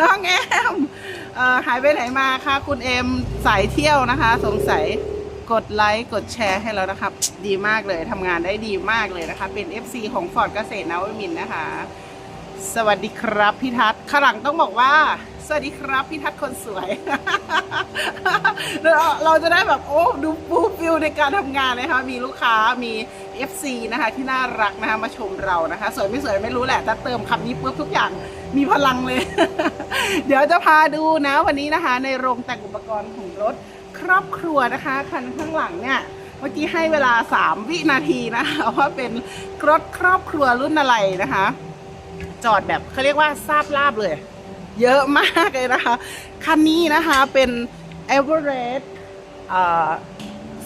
น้องแอมเอ่อหายไปไหนมาคะคุณเอ็มสายเที่ยวนะคะ สงสัยกดไลค์ กดแชร์ให้แล้วนะครับ ดีมากเลยทำงานได้ดีมากเลยนะคะ เป็น FC ของฟอร์ดเกษตรนวมินนะคะ สวัสดีครับพี่ทัศน์ข้างหลังต้องบอกว่า สวัสดีครับพี่ทัศน์คนสวย เราเราจะได้แบบโอ้ดูฟูฟิลในการทำงานเลยค่ะมีลูกค้ามี FC นะคะที่น่ารักนะคะมาชมเรานะคะ สวยไม่สวยไม่รู้แหละแต่เติมคำนี้ปุ๊บทุกอย่างมีพลังเลย เดี๋ยวจะพาดูนะวันนี้นะคะ ในโรงแต่งอุปกรณ์ของรถครอบครัวนะคะคันข้างหลังเนี่ยเมื่อกี้ให้เวลา 3 วินาทีนะคะว่าเป็นรถครอบครัวรุ่นอะไรนะคะ จอดแบบเขาเรียกว่าทราบลาบเลย เยอะมากเลยนะคะ คันนี้นะคะเป็น e v e r e s t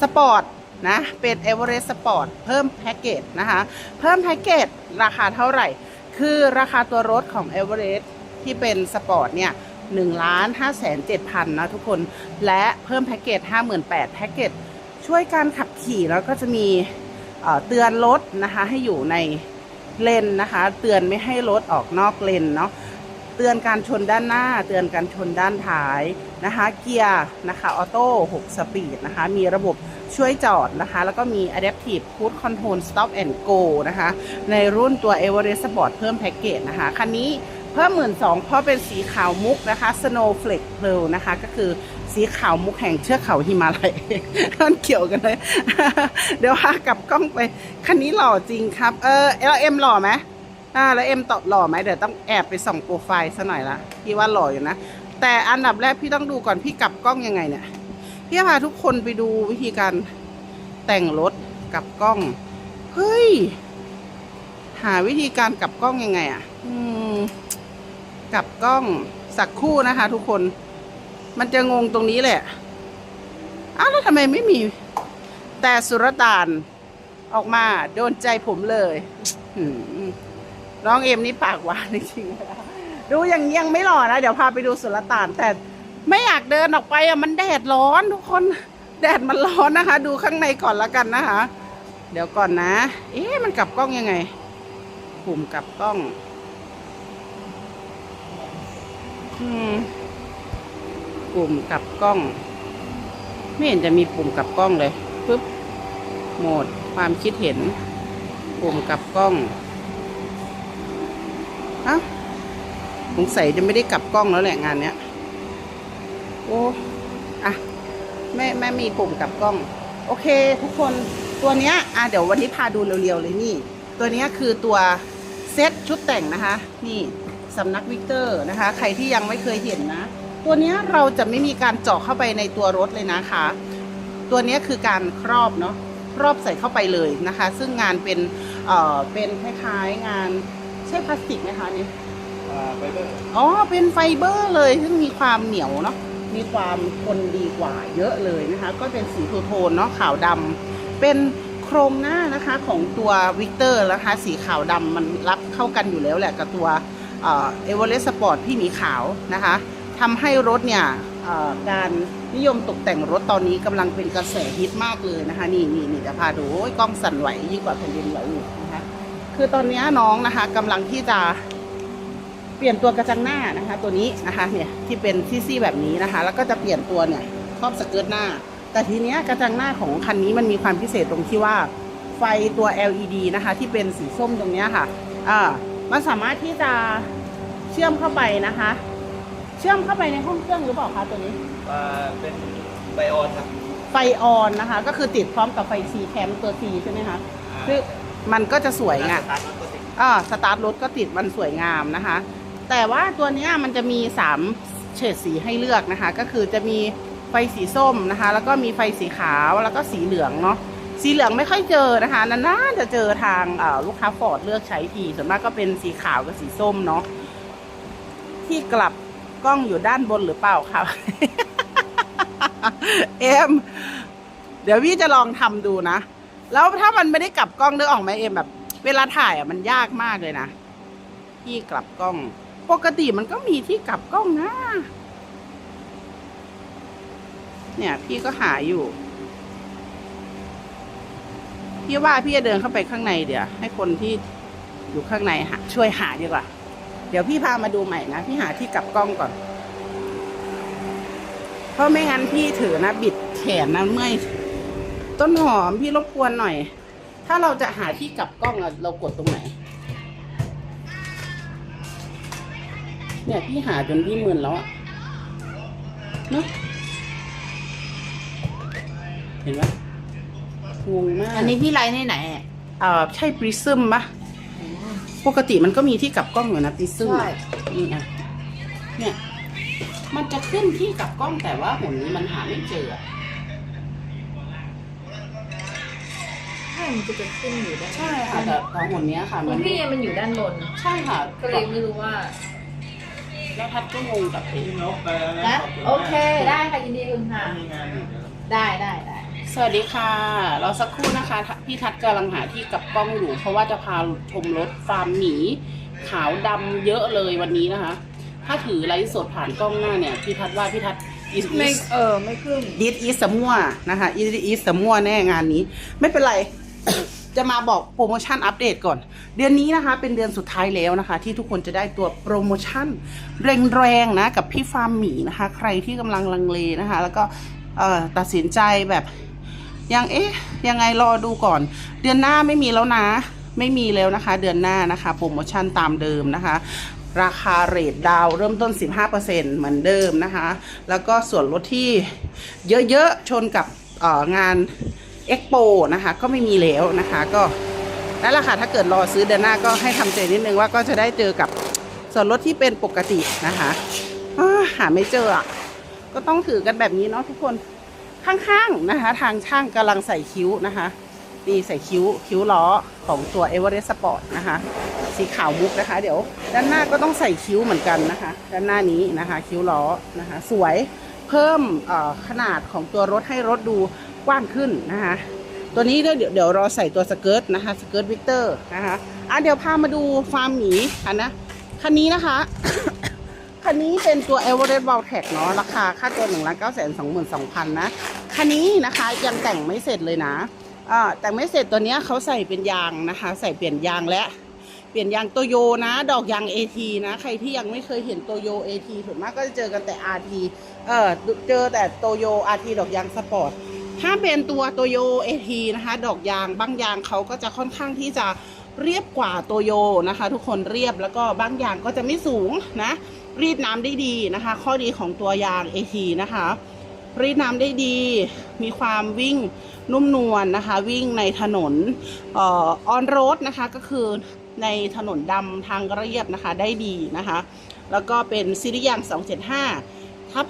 สปอร์ต นะ เป็น e v e r e s t Sport เพิ่มแพ็กเกจนะคะ เพิ่มแพ็กเกจราคาเท่าไหร่ คือราคาตัวรถของ e v e r e s t ที่เป็นสปอร์ตเนี่ย1ล้าน5แสน7พันนะทุกคน และเพิ่มแพ็กเกจ58,000แพ็กเกจช่วยการขับขี่แล้วก็จะมีเเตือนรถนะคะให้อยู่ในเลนนะคะ เตือนไม่ให้รถออกนอกเลนเนาะ ตือนการชนด้านหน้า เตือนการชนด้านท้ายนะคะ เกียร์นะคะออโต้6สปีดนะคะ มีระบบช่วยจอดนะคะ แล้วก็มี Adaptive Cruise Control Stop and Go นะคะ ในรุ่นตัว Everest Sport เพิ่มแพ็กเกจนะคะ คันนี้เพิ่มหมื่นสองเพราะเป็นสีขาวมุกนะคะ Snowflake Pearl นะคะ ก็คือสีขาวมุกแห่งเชือกเขาหิมาลัยมันเกี่ยวกันเลย เดี๋ยวพากลับกล้องไป คันนี้หล่อจริงครับ เออแล้วเอ็มหล่อไหม อ่าแล้วเอ็มตอบหล่อไหมเดี๋ยวต้องแอบไปส่องโปรไฟล์ซะหน่อยละพี่ว่าหล่ออยู่นะ แต่อันดับแรกพี่ต้องดูก่อนพี่กลับกล้องยังไงเนี่ย พี่พาทุกคนไปดูวิธีการแต่งรถกลับกล้อง เฮ้ย หาวิธีการกลับกล้องยังไงอะ่ะอืมกลับกล้องสักคู่นะคะ ทุกคน มันจะงงตรงนี้แหละ อ้าวแล้วทำไมไม่มี แต่สุรตานออกมาโดนใจผมเลยหืม น้องเอ็มนี่ปากหวานจริงๆดูอย่างยังไม่หล่อนะ เดี๋ยวพาไปดูสุรต่าน แต่ไม่อยากเดินออกไปอะมันแดดร้อนทุกคนแดดมันร้อนนะคะ ดูข้างในก่อนละกันนะคะ เดี๋ยวก่อนนะ เอ๊ะมันกลับกล้องยังไง ปุ่มกลับกล้อง อืมปุ่มกลับกล้อง ไม่เห็นจะมีปุ่มกลับกล้องเลยปึ๊บโหมดความคิดเห็น ปุ่มกลับกล้อง อ้าสงสัยจะไม่ได้กลับกล้องแล้วแหละงานเนี้ย โอ้อะแม่แม่มีปุ่มกลับกล้อง โอเค ทุกคนตัวเนี้ยอะเดี๋ยววันนี้พาดูเร็วๆเลยนี่ ตัวเนี้ยคือตัวเซตชุดแต่งนะคะ นี่สำนักวิกเตอร์นะคะ ใครที่ยังไม่เคยเห็นนะ ตัวเนี้ยเราจะไม่มีการเจาะเข้าไปในตัวรถเลยนะคะ ตัวเนี้ยคือการครอบเนาะครอบใส่เข้าไปเลยนะคะ ซึ่งงานเป็นเอ่อเป็นคล้ายๆงาน ใช่พลาสติกไหมคะนี่ไฟเบอร์อ๋อเป็นไฟเบอร์เลยซึ่งมีความเหนียวเนาะมีความทนดีกว่าเยอะเลยนะคะ ก็เป็นสีทูโทนเนาะขาวดำเป็นโครงหน้านะคะของตัววิกเตอร์นะคะ สีขาวดำมันรับเข้ากันอยู่แล้วแหละกับตัวเอเวอเรสต์สปอร์ตพี่หมีขาวนะคะทำให้รถเนี่ยเอ่อการนิยมตกแต่งรถตอนนี้กำลังเป็นกระแสฮิตมากเลยนะคะ นี่นี่นี่จะพาดูโอ้ยกล้องสั่นไหวยิ่งกว่าแผ่นดินไหวอีกนะ คะคือตอนนี้น้องนะคะกำลังที่จะเปลี่ยนตัวกระจังหน้านะคะ ตัวนี้นะคะเนี่ยที่เป็นซี่ๆแบบนี้นะคะ แล้วก็จะเปลี่ยนตัวเนี่ยครอบสเกิร์ตหน้า แต่ทีเนี้ยกระจังหน้าของคันนี้มันมีความพิเศษตรงที่ว่าไฟตัว LED นะคะ ที่เป็นสีส้มตรงเนี้ยค่ะอ่ามันสามารถที่จะเชื่อมเข้าไปนะคะ เชื่อมเข้าไปในห้องเครื่องหรือเปล่าคะตัวนี้อ่าเป็นไบออนครับไฟออนนะคะ ก็คือติดพร้อมกับไฟ C แคมตัว C ใช่ไหมคะคือ มันก็จะสวยไงสตาร์ทรถก็ติดอ่าสตาร์ทรถก็ติดมันสวยงามนะคะ แต่ว่าตัวเนี้ยมันจะมี3เฉดสีให้เลือกนะคะ ก็คือจะมีไฟสีส้มนะคะ แล้วก็มีไฟสีขาวแล้วก็สีเหลืองเนาะสีเหลืองไม่ค่อยเจอนะคะนานๆจะเจอทางอ่าลูกค้าฟอร์ดเลือกใช้ทีส่วนมากก็เป็นสีขาวกับสีส้มเนาะที่กลับกล้องอยู่ด้านบนหรือเปล่าครับเอ็มเดี๋ยวพี่จะลองทำดูนะ แล้วถ้ามันไม่ได้กลับกล้องนึกออกไหมเอ็มแบบ เวลาถ่ายอะมันยากมากเลยนะที่กลับกล้อง ปกติมันก็มีที่กลับกล้องนะ เนี่ย พี่ก็หาอยู่ พี่ว่าพี่จะเดินเข้าไปข้างในเดี๋ยว ให้คนที่อยู่ข้างในหาช่วยหาดีกว่า เดี๋ยวพี่พามาดูใหม่นะ พี่หาที่กลับกล้องก่อน เพราะไม่งั้นพี่ถือนะ บิดแขนนะเมื่อย ต้นหอมพี่รบกวนหน่อย ถ้าเราจะหาที่กลับกล้องอะเรากดตรงไหน เนี่ยพี่หาจนพี่มึนแล้วอะเนอะเห็นไหมงงมากอันนี้พี่ไลฟ์ในไหนอะเอ่อใช่ปริซึมปะปกติมันก็มีที่กลับกล้องอยู่นะปริซึมใช่นี่นะเนี่ย มันจะขึ้นที่กลับกล้องแต่ว่าหนนี้มันหาไม่เจออะ ใช่ มันจะเกิดขึ้นอยู่ได้ใช่ค่ะแต่แต่หนเนี้ยค่ะขมัอนงพี่มันอยู่ด้านบน ใช่ค่ะก็เลยไม่รู้ว่า แล้วทัดก็งงกับไอ้พี่นกไปแล้วนะนะขบณโอเคมากได้ค่ะยินดีคุณค่ะ มีงานอยู่เดี๋ยว ได้ได้ได้ สวัสดีค่ะ เราสักครู่นะคะพี่ทัดกำลังหาที่กลับกล้องอยู่ เพราะว่าจะพาชมรถฟาร์มหมี ขาวดำเยอะเลยวันนี้นะคะ ถ้าถือไลฟ์สดผ่านกล้องหน้าเนี่ย พี่ทัดว่าพี่ทัด is ไม่ is เออ ไม่ขึ้นดิสอีสมั่วนะคะอีสอีสมั่วแน่งานนี้ ไม่เป็นไร จะมาบอกโปรโมชั่นอัปเดตก่อน เดือนนี้นะคะ เป็นเดือนสุดท้ายแล้วนะคะ ที่ทุกคนจะได้ตัวโปรโมชั่นแรงๆนะ กับพี่ฟาร์มหมีนะคะ ใครที่กำลังลังเลนะคะ แล้วก็ตัดสินใจแบบยังเอ๊ะยังไงรอดูก่อน เดือนหน้าไม่มีแล้วนะ ไม่มีแล้วนะคะ เดือนหน้านะคะ โปรโมชั่นตามเดิมนะคะ ราคาเรทดาวเริ่มต้น 15%เหมือนเดิมนะคะ แล้วก็ส่วนลดที่เยอะๆชนกับงาน เอ็กโปนะคะก็ไม่มีแล้วนะคะก็นั่นแหละค่ะถ้าเกิดรอซื้อเดือนหน้าก็ให้ทำใจนิดนึงว่าก็จะได้เจอกับส่วนลดที่เป็นปกตินะคะหาไม่เจอก็ต้องถือกันแบบนี้เนาะทุกคนข้างๆนะคะ ทางช่างกำลังใส่คิ้วนะคะนี่ใส่คิ้วคิ้วล้อของตัว e v e r e s t Sport นะคะสีขาวมุกนะคะ เดี๋ยว ด้านหน้าก็ต้องใส่คิ้วเหมือนกันนะคะ ด้านหน้านี้นะคะ คิ้วล้อนะคะ สวยเพิ่มเอ่อขนาดของตัวรถให้รถดู กว้างขึ้นนะคะ ตัวนี้เดี๋ยวเดี๋ยวรอใส่ตัวสเกิร์ตนะคะสเกิร์ตวิกเตอร์นะคะอะเดี๋ยวพามาดูฟาร์มหมีค่ะนะคันนี้นะคะคันนี้เป็นตัว e v e r e s t v a l t e c เนาะราคาค่าตัว1นึ่งล้านเก้าแสนสองหมื่นสองพันนะคันนี้นะคะยังแต่งไม่เสร็จเลยนะอ่าแต่งไม่เสร็จตัวเนี้ยเขาใส่เป็นยางนะคะ ใส่เปลี่ยนยางและเปลี่ยนยางโตโยนะ ดอกยาง AT นะ ใครที่ยังไม่เคยเห็นโตโย AT ส่วนมากก็จะเจอกันแต่ RT เออเจอแต่โตโย RT ดอกยางสปอร์ต ถ้าเป็นตัวโตโย AT นะคะดอกยางบางยางเขาก็จะค่อนข้างที่จะเรียบกว่าโตโยนะคะ ทุกคนเรียบแล้วก็บางยางก็จะไม่สูงนะรีดน้ำได้ดีนะคะ ข้อดีของตัวยาง AT นะคะ รีดน้ำได้ดี มีความวิ่งนุ่มนวลนะคะ วิ่งในถนนเออนโรดนะคะก็คือในถนนดำทางเรียบนะคะได้ดีนะคะ แล้วก็เป็นซีรีส์ยาง 275 ทับ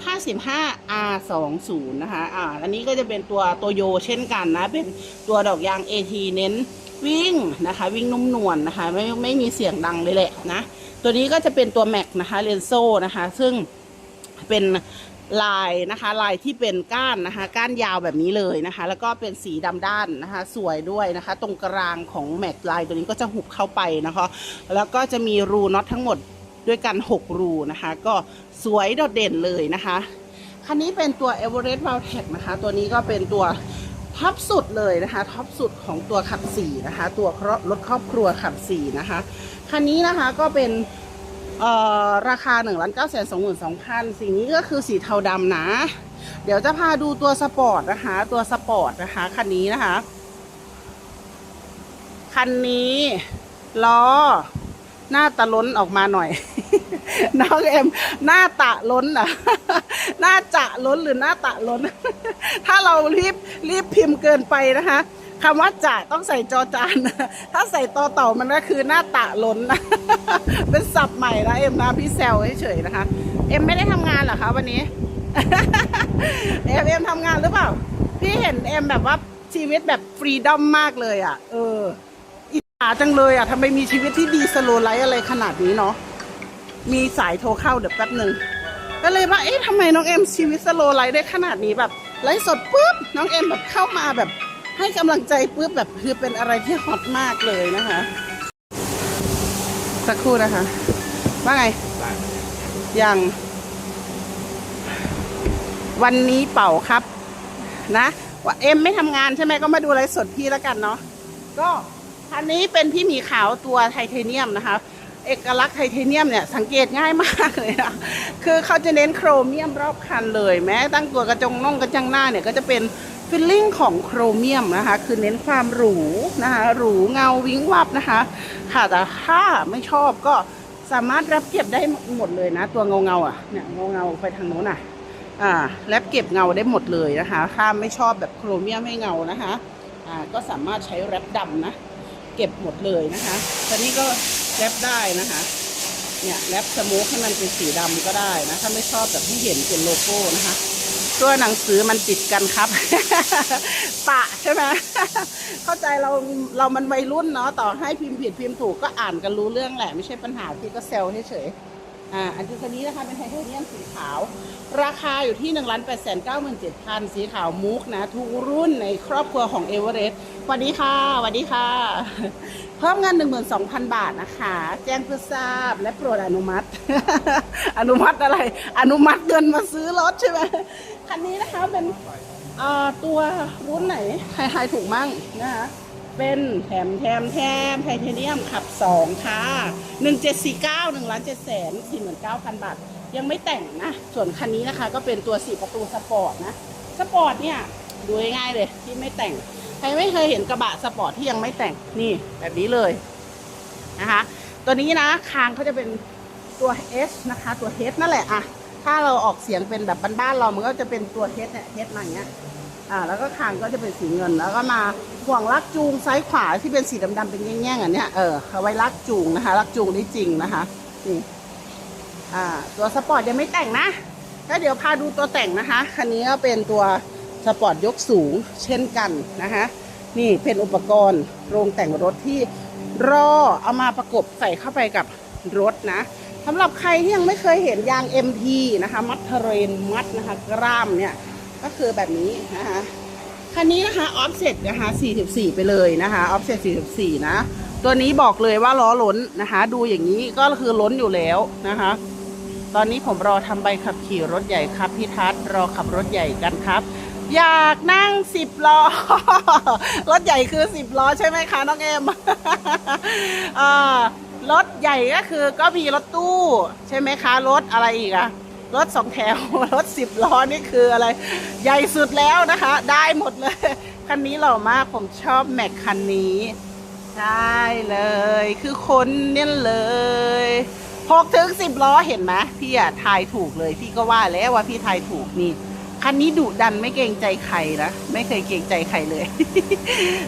55 R20 นะคะอ่าอันนี้ก็จะเป็นตัวโตโยเช่นกันนะ เป็นตัวดอกยาง AT เน้นวิ่งนะคะ วิ่งนุ่มนวลนะคะ ไม่ไม่มีเสียงดังเลยแหละนะ ตัวนี้ก็จะเป็นตัวแม็กนะคะเรนโซนะคะ ซึ่งเป็นลายนะคะ ลายที่เป็นก้านนะคะ ก้านยาวแบบนี้เลยนะคะ แล้วก็เป็นสีดำด้านนะคะ สวยด้วยนะคะ ตรงกลางของแม็กลายตัวนี้ก็จะหุบเข้าไปนะคะ แล้วก็จะมีรูน็อตทั้งหมด ด้วยกัน 6 รูนะคะ ก็สวยโดดเด่นเลยนะคะ คันนี้เป็นตัว e v e r e s t v a l t e c นะคะ ตัวนี้ก็เป็นตัวท็อปสุดเลยนะคะท็อปสุดของตัวขับสี่นะคะ ตัวรถครอบครัวขับสี่นะคะคันนี้นะคะก็เป็นเอ่อราคา1นึ่งล้านเก้าแสนสองหมื่นสองพันสิ่งนี้ก็คือสีเทาดำนะ เดี๋ยวจะพาดูตัวสปอร์ตนะคะ ตัวสปอร์ตนะคะคันนี้นะคะ คันนี้ล้อ หน้าตะล้นออกมาหน่อย น้องเอ็มหน้าตะล้นอะ หน้าจะล้นหรือหน้าตะล้น ถ้าเรารีบรีบพิมพ์เกินไปนะคะคำว่าจะต้องใส่จอจานนะถ้าใส่ต่อเต่ามันก็คือหน้าตะล้นนะเป็นศัพท์ใหม่นะเอ็มนะพี่แซวเฉยๆนะคะ เอ็มไม่ได้ทำงานเหรอคะวันนี้เอ็มเอ็มทำงานหรือเปล่า พี่เห็นเอ็มแบบว่าชีวิตแบบฟรีดอมมากเลยอะ เออ อิจฉาจังเลยอะทำไมมีชีวิตที่ดีสโลไลฟ์อะไรขนาดนี้เนาะมีสายโทรเข้าเดี๋ยวแป๊บหนึ่งก็เลยว่าเอ๊ะทำไมน้องเอ็มชีวิตสโลไลฟ์ได้ขนาดนี้แบบไลฟ์สดปุ๊บน้องเอ็มแบบเข้ามาแบบ ให้กำลังใจปุ๊บแบบคือเป็นอะไรที่ฮอตมากเลยนะคะ สักครู่นะคะ ว่าไงยัง วันนี้เป่าครับ นะว่าเอ็มไม่ทำงานใช่ไหมก็มาดูไลฟ์สดพี่แล้วกันเนาะก็ คันนี้เป็นพี่หมีขาวตัวไทเทเนียมนะคะ เอกลักษณ์ไทเทเนียมเนี่ยสังเกตง่ายมากเลยนะคือเขาจะเน้นโครเมียมรอบคันเลย แม้ตั้งตัวกระจงน่องกระจังหน้าเนี่ยก็จะเป็นฟิลลิ่งของโครเมียมนะคะ คือเน้นความหรูนะคะหรูเงาวิ้งวับนะคะ ค่ะแต่ถ้าไม่ชอบก็สามารถรับเก็บได้หมดเลยนะ ตัวเงาเงาอะเนี่ยเงาเงาไปทางโน้นอะอ่าแรปเก็บเงาได้หมดเลยนะคะ ถ้าไม่ชอบแบบโครเมียมให้เงานะคะอ่าก็สามารถใช้แรปดำนะ เก็บหมดเลยนะคะตอนนี้ก็แรปได้นะคะ เนี่ยแรปสโมูทให้มันเป็นสีดำก็ได้นะ ถ้าไม่ชอบแบบที่เห็นเป็นโลโก้นะคะ ตัวหนังสือมันติดกันครับ ปะใช่ไหมเข้าใจเราเรามันวัยรุ่นเนาะต่อให้พิมพ์ผิดพิมพ์ถูกก็อ่านกันรู้เรื่องแหละ ไม่ใช่ปัญหาที่ก็เซลเฉยๆ อ่าอันที่นี้นะคะเป็นไทเทเนียมสีขาว ราคาอยู่ที่1 8 9 7 0 0 0สีขาวมุกนะทุกรุ่นในครอบครัวของเอเวอเรสต์สวัสดีค่ะสวัสดีค่ะ เพิ่มเงิน 12,000 บาทนะคะ แจ้งเพื่อทราบและโปรดอนุมัติ อนุมัติอะไร อนุมัติเงินมาซื้อรถใช่ไหมคันนี้นะคะเป็นอ่อตัวรุ่นไหนใครทยถูกมั่งนะคะ เป็นแถมแถมแถมไทเทเนียมขับ 2 ค่ะ 1749 1ล้าน7แสน49,000 บาท ยังไม่แต่งนะ ส่วนคันนี้นะคะ ก็เป็นตัว 4 ประตูสปอร์ตนะ สปอร์ตเนี่ย ดูง่ายเลยที่ไม่แต่ง ใครไม่เคยเห็นกระบะสปอร์ตที่ยังไม่แต่งนี่แบบนี้เลยนะคะ ตัวนี้นะคางเขาจะเป็นตัว S นะคะ ตัว H นั่นแหละอะถ้าเราออกเสียงเป็นแบบบ้านๆเรา มันก็จะเป็นตัว H เนี่ย H อย่างเงี้ย อ่าแล้วก็คางก็จะเป็นสีเงิน แล้วก็มาห่วงลักจูงซ้ายขวาที่เป็นสีดำๆเป็นแง่งๆอันเนี้ยเออเอาไว้ลักจูงนะคะลักจูงได้จริงนะคะนี่อ่าตัวสปอร์ตยังไม่แต่งนะแล้วเดี๋ยวพาดูตัวแต่งนะคะ คันนี้ก็เป็นตัวสปอร์ตยกสูงเช่นกันนะคะนี่เป็นอุปกรณ์โรงแต่งรถที่รอเอามาประกบใส่เข้าไปกับรถนะสำหรับใครที่ยังไม่เคยเห็นยาง MT นะคะ มัดเทเรนมัดนะคะกล้ามเนี่ย ก็คือแบบนี้นะคะคันนี้นะคะออฟเซ็ตนะคะ 44 ไปเลยนะคะออฟเซ็ต44 นะ ตัวนี้บอกเลยว่าล้อล้นนะคะ ดูอย่างนี้ก็คือล้นอยู่แล้วนะคะ ตอนนี้ผมรอทำใบขับขี่รถใหญ่ครับพี่ทัศน์รอขับรถใหญ่กันครับ อยากนั่งสิบล้อ รถใหญ่คือสิบล้อใช่ไหมคะน้องเอ็มรถใหญ่ก็คือก็มีรถตู้ใช่ไหมคะรถอะไรอีกอะ รถสองแถว รถสิบล้อนี่คืออะไร ใหญ่สุดแล้วนะคะ ได้หมดเลย คันนี้หล่อมากผมชอบแม็กคันนี้ใช่เลย คือคนเนี่ยเลยหกถึงสิบล้อเห็นไหมพี่อะทายถูกเลย พี่ก็ว่าแล้วว่าพี่ทายถูกนี่คันนี้ดุดันไม่เกรงใจใครนะ ไม่เคยเกรงใจใครเลย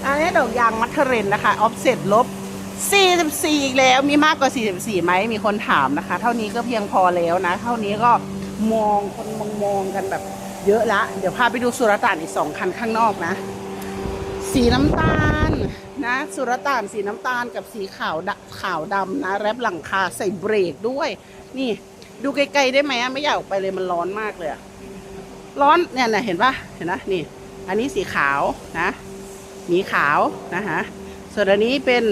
อันนี้ดอกยางมัทเทเรนนะคะ ออฟเซ็ตลบ 44 อีกแล้วมีมากกว่า 44ไหมมีคนถามนะคะ เท่านี้ก็เพียงพอแล้วนะ เท่านี้ก็มองคนมองมองกันแบบเยอะละ เดี๋ยวพาไปดูสุรต่านอีกสองคันข้างนอกนะ สีน้ำตาลนะ สุรต่านสีน้ำตาลกับสีขาวดำขาวดำนะ แรปหลังคาใส่เบรกด้วย นี่ดูไกลๆได้ไหมไม่อยากออกไปเลยมันร้อนมากเลยอะร้อนเนี่ยนะเห็นปะเห็นนะนี่ อันนี้สีขาวนะมีขาวนะคะส่วนอันนี้เป็น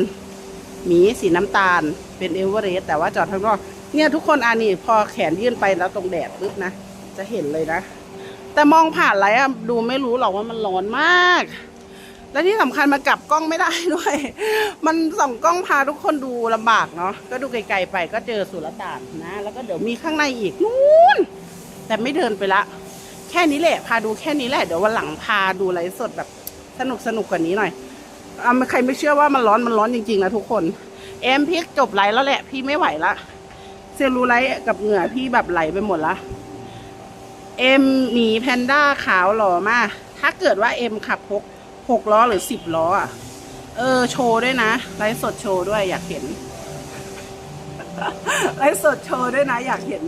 หมีสีน้ำตาลเป็นเอเวอเรสต์แต่ว่าจอดข้างนอก เนี่ยทุกคนอันนี้พอแขนยื่นไปแล้วตรงแดดปุ๊บนะ จะเห็นเลยนะ แต่มองผ่านไรอะดูไม่รู้หรอกว่ามันร้อนมาก และที่สำคัญมากลับกล้องไม่ได้ด้วย มันส่องกล้องพาทุกคนดูลำบากเนาะก็ดูไกลๆไปก็เจอสุรต่านนะ แล้วก็เดี๋ยวมีข้างในอีกนู้นแต่ไม่เดินไปละแค่นี้แหละ พาดูแค่นี้แหละ เดี๋ยววันหลังพาดูไลฟ์สดแบบสนุกสนุกกว่านี้หน่อย เอาใครไม่เชื่อว่ามันร้อนมันร้อนจริงๆนะทุกคน เอ็มพี่จบไลแล้วแหละ พี่ไม่ไหวละเซลลูไลท์กับเหงื่อพี่แบบไหลไปหมดละเอ็มหมีแพนด้าขาวหล่อมาก ถ้าเกิดว่าเอ็มขับหกหกล้อหรือสิบล้ออะเออโชว์ด้วยนะไลฟ์สดโชว์ด้วยอยากเห็นไลฟ์สดโชว์ด้วยนะ อยากเห็น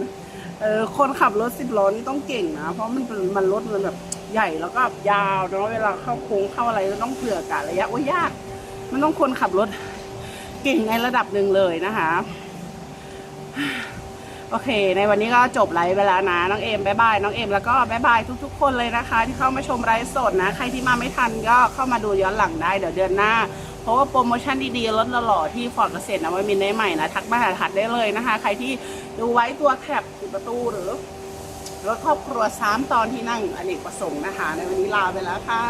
เออคนขับรถสิบล้อนี่ต้องเก่งนะ เพราะมันมันรถมันแบบ ใหญ่แล้วก็ยาวเนาะเวลาเข้าโค้งเข้าอะไรก็ต้องเผื่อกะระยะว่ายาก มันต้องคนขับรถเก่งในระดับหนึ่งเลยนะคะ โอเค ในวันนี้ก็จบไลฟ์ไปแล้วนะ น้องเอมบายบายน้องเอมแล้วก็บายบายทุก ๆ คนเลยนะคะ ที่เข้ามาชมไลฟ์สดนะ ใครที่มาไม่ทันก็เข้ามาดูย้อนหลังได้เดี๋ยวเดือนหน้าเพราะว่าโปรโมชั่นดีๆลดหล่อที่ฟอร์ดเกษตรนวมินทร์ได้ใหม่นะ ทักมาหาทัดได้เลยนะคะ ใครที่ดูไว้ตัวแคบสิบประตูหรือ รถครอบครัวสามตอนที่นั่งอเนกประสงค์นะคะ ในวันนี้ลาไปแล้วค่ะ